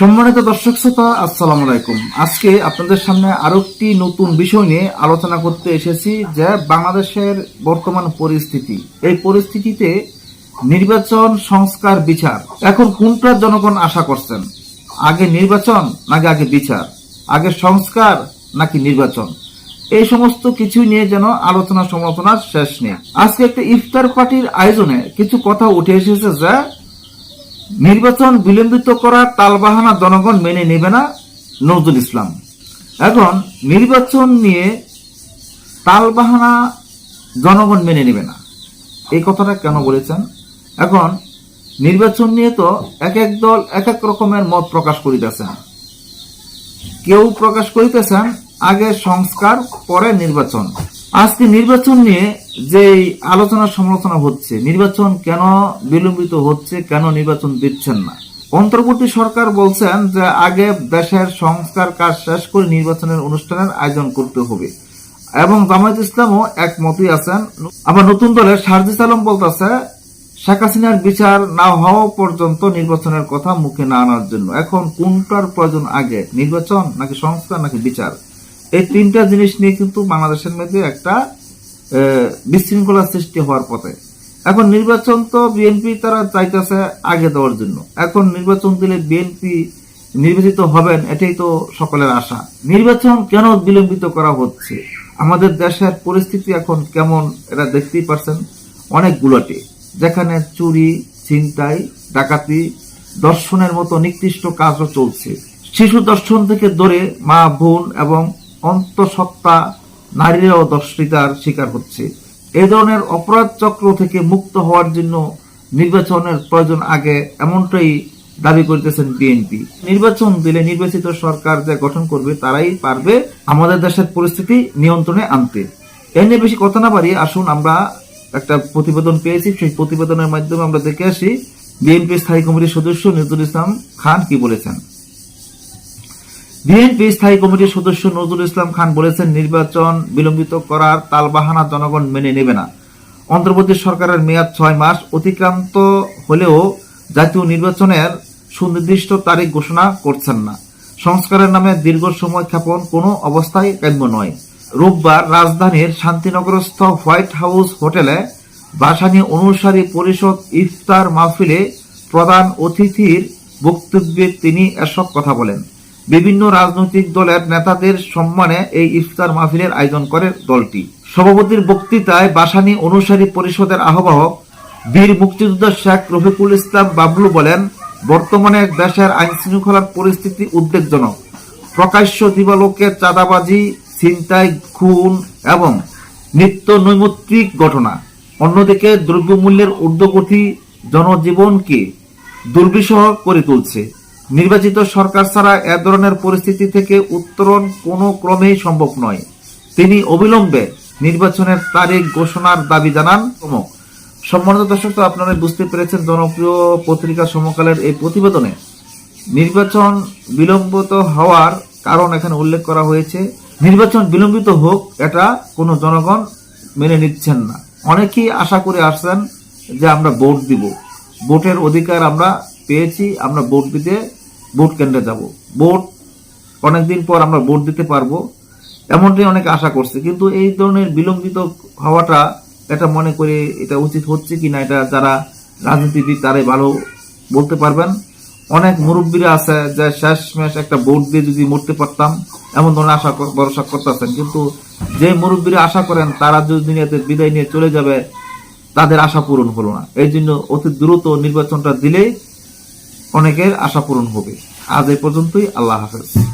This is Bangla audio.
সম্মানিত দর্শক শ্রোতা, আসসালামু আলাইকুম। আজকে আপনাদের সামনে আরও একটি নতুন বিষয় নিয়ে আলোচনা করতে এসেছি, যে বাংলাদেশের বর্তমান পরিস্থিতি। এই পরিস্থিতিতে নির্বাচন সংস্কার বিচার। এখন কোনটা জনগণ আশা করছেন? আগে নির্বাচন নাকি আগে বিচার? আগে সংস্কার নাকি নির্বাচন? এই সমস্ত কিছু নিয়ে যেন আলোচনা সমালোচনার শেষ নেই। আজকে একটা ইফতার পার্টির আয়োজনে কিছু কথা উঠে এসেছে যে নির্বাচন বিলম্বিত করা তালবাহানা জনগণ মেনে নেবে না নজরুল ইসলাম। এখন নির্বাচন নিয়ে তালবাহানা জনগণ মেনে নেবে না। এই কথাটা কেন বলেছেন? এখন নির্বাচন নিয়ে তো এক এক দল এক এক রকমের মত প্রকাশ করিতেছেন। কেউ প্রকাশ করিতেছেন, আগে সংস্কার, পরে নির্বাচন। আজকে নির্বাচন নিয়ে যে আলোচনা সমালোচনা হচ্ছে, নির্বাচন কেন বিলম্বিত হচ্ছে, কেন নির্বাচন দিচ্ছেন না? অন্তর্বর্তী সরকার বলছেন যে আগে দেশের সংস্কার কাজ শেষ করে নির্বাচনের অনুষ্ঠানের আয়োজন করতে হবে। এবং জামায়াত ইসলামও একমতই আছেন। আবার নতুন দলের সারজিস আলম বলতেছে, শেখ হাসিনার বিচার না হওয়া পর্যন্ত নির্বাচনের কথা মুখে না আনার জন্য। এখন কোনটার প্রয়োজন আগে, নির্বাচন নাকি সংস্কার নাকি বিচার? এই তিনটা জিনিস নিয়ে কিন্তু বাংলাদেশের মধ্যে একটা বিশৃঙ্খলা সৃষ্টি হওয়ার পথে। এখন নির্বাচন তো বিএনপি তারা চাইতেছে আগে দেওয়ার জন্য। এখন নির্বাচন দিলে বিএনপি নির্বাচিত হবেন, এটাই তো সকলের আশা। নির্বাচন কেন বিলম্বিত করা হচ্ছে? আমাদের দেশের পরিস্থিতি এখন কেমন এটা দেখতেই পারছেন। অনেকগুলোটি যেখানে চুরি, ছিনতাই, ডাকাতি, দর্শনের মতো নিকৃষ্ট কাজও চলছে। শিশু দর্শন থেকে ধরে মা, বোন এবং অন্তঃসত্ত্বা নারীরাও দর্শিতার শিকার হচ্ছে। এই ধরনের অপরাধ চক্র থেকে মুক্ত হওয়ার জন্য নির্বাচনের প্রয়োজন আগে এমনটাই দাবি করতেছেন বিএনপি। নির্বাচন দিলে নির্বাচিত সরকার যে গঠন করবে তারাই পারবে আমাদের দেশের পরিস্থিতি নিয়ন্ত্রণে আনতে। এ নিয়ে বেশি কথা না পারি আসুন, আমরা একটা প্রতিবেদন পেয়েছি। সেই প্রতিবেদনের মাধ্যমে আমরা দেখে আসি বিএনপি স্থায়ী কমিটির সদস্য নজরুল ইসলাম খান কি বলেছেন। বিএনপি স্থায়ী কমিটির সদস্য নজরুল ইসলাম খান বলেছেন, নির্বাচন বিলম্বিত করার তালবাহানা জনগণ মেনে নেবে না। অন্তর্বর্তী সরকারের মেয়াদ ছয় মাস, অতিক্রান্ত হলেও জাতীয় নির্বাচনের সুনির্দিষ্ট তারিখ ঘোষণা করছেন না। সংস্কারের নামে দীর্ঘ সময় ক্ষেপণ কোনো অবস্থায় কাম্য নয়। রোববার রাজধানীর শান্তিনগরস্থ হোয়াইট হাউস হোটেলে বাসানী অনুসারী পরিষদ ইফতার মাহফিলে প্রধান অতিথির বক্তব্যে তিনি এসব কথা বলেন। বিভিন্ন রাজনৈতিক দলের নেতাদের সম্মানে এই ইফতার মাহফিলের আয়োজন করে দলটি। সভাপতির বক্তৃতায় বাসানী অনুসারী পরিষদের আহ্বায়ক বীর মুক্তিযোদ্ধা শেখ রফিকুল ইসলাম বাবলু বলেন, বর্তমানে দেশের আইন শৃঙ্খলার পরিস্থিতি উদ্বেগজনক। প্রকাশ্য দিবালোকে চাঁদাবাজি, ছিনতাই, খুন এবং নিত্য নৈমিত্তিক ঘটনা। অন্যদিকে দ্রব্যমূল্যের ঊর্ধ্বগতি জনজীবনকে দুর্বিষহ করে তুলছে। নির্বাচিত সরকার ছাড়া এ ধরনের পরিস্থিতি থেকে উত্তরণ কোনো ক্রমেই সম্ভব নয়। তিনি অবিলম্বে নির্বাচনের তারিখ ঘোষণার দাবি জানান। প্রমুখ। সম্মানিত দর্শক, তো আপনারা বুঝতে পেরেছেন জনপ্রিয় পত্রিকা সমকালের এই প্রতিবেদনে। নির্বাচন বিলম্বিত হওয়ার কারণ এখানে উল্লেখ করা হয়েছে। নির্বাচন বিলম্বিত হোক, এটা কোনো জনগণ মেনে নিচ্ছেন না। অনেকেই আশা করে আসছেন যে আমরা ভোট দিব। ভোটের অধিকার আমরা পেয়েছি, আমরা ভোট দিতে ভোট কেন্দ্রে যাব। ভোট, অনেকদিন পর আমরা ভোট দিতে পারব, এমনটাই অনেকে আশা করছে। কিন্তু এই ধরনের বিলম্বিত হওয়াটা এটা মনে করে এটা উচিত হচ্ছে কিনা এটা যারা রাজনীতিবিদ তারাই ভালো বলতে পারবেন। অনেক মুরব্বীরা আছে যে শেষ মেশ একটা ভোট দিয়ে যদি মরতে পারতাম, এমন ধরনের আশা ভরসা করতেছেন। কিন্তু যে মুরব্বীরা আশা করেন তারা যদি দুনিয়াতে বিদায় নিয়ে চলে যাবে, তাদের আশা পূরণ হলো না। এই জন্য অতি দ্রুত নির্বাচনটা দিলেই অনেকের আশা পূরণ হবে। আজ এই পর্যন্তই আল্লাহ হাফেজ।